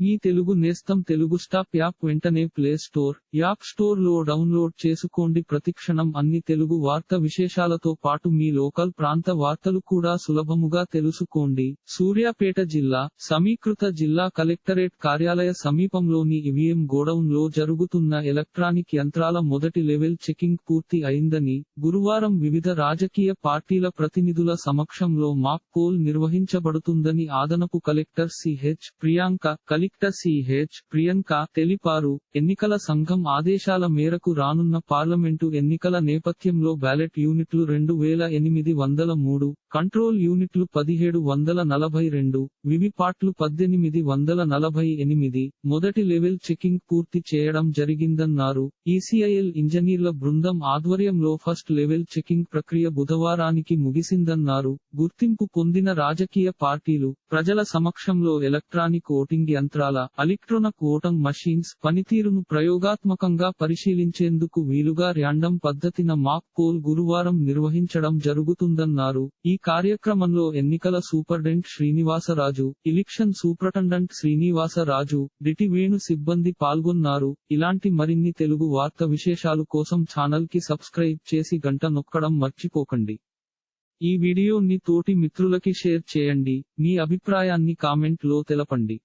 మీ తెలుగు నేస్తం Telugu stop app వెంటనే play store app స్టోర్లో డౌన్లోడ్ చేసుకోండి. ప్రతిక్షణం అన్ని తెలుగు వార్త విశేషాలతో పాటు మీ లోకల్ ప్రాంత వార్తలు కూడా సులభముగా తెలుసుకోండి. సూర్యాపేట జిల్లా సమీకృత జిల్లా కలెక్టరేట్ కార్యాలయ సమీపంలోని ఈవీఎం గోడౌన్లో జరుగుతున్న ఎలక్ట్రానిక్ యంత్రాల మొదటి లెవెల్ చెకింగ్ పూర్తి అయిందని గురువారం వివిధ రాజకీయ పార్టీల ప్రతినిధుల సమక్షంలో మాక్ పోల్ నిర్వహించబడుతుందని ఆదనపు కలెక్టర్ సిహెచ్ ప్రియాంక కలి కలెక్టర్ సిహెచ్ ప్రియాంక తెలిపారు ఎన్నికల సంఘం ఆదేశాల మేరకు రానున్న పార్లమెంటు ఎన్నికల నేపథ్యంలో బ్యాలెట్ యూనిట్లు రెండు వేల ఎనిమిది వందల మూడు కంట్రోల్ యూనిట్లు పదిహేడు వందల నలభై రెండు వివిపాట్లు పద్దెనిమిది వందల నలభై ఎనిమిది మొదటి లెవెల్ చెకింగ్ పూర్తి చేయడం జరిగిందన్నారు. ఈసీఐఎల్ ఇంజనీర్ల బృందం ఆధ్వర్యంలో ఫస్ట్ లెవెల్ చెకింగ్ ప్రక్రియ బుధవారానికి ముగిసిందన్నారు. గుర్తింపు పొందిన రాజకీయ పార్టీలు ప్రజల సమక్షంలో ఎలక్ట్రానిక్ ఓటింగ్ యంత్రాల ఎలక్ట్రానిక్ ఓటింగ్ మషీన్స్ పనితీరును ప్రయోగాత్మకంగా పరిశీలించేందుకు వీలుగా ర్యాండమ్ పద్ధతిన మాక్ పోల్ గురువారం నిర్వహించడం జరుగుతుందన్నారు. ఈ కార్యక్రమంలో ఎన్నికల superintendent Srinivasaraju election superintendent Srinivasaraju DT Venu సిబ్బంది పాల్గొన్నారు. ఇలాంటి మరిన్ని తెలుగు వార్త విశేషాలు కోసం ఛానల్కి సబ్స్క్రైబ్ చేసి గంట నొక్కడం మర్చిపోకండి. ఈ వీడియోని తోటి మిత్రులకి షేర్ చేయండి. మీ అభిప్రాయాన్ని కామెంట్లో తెలపండి.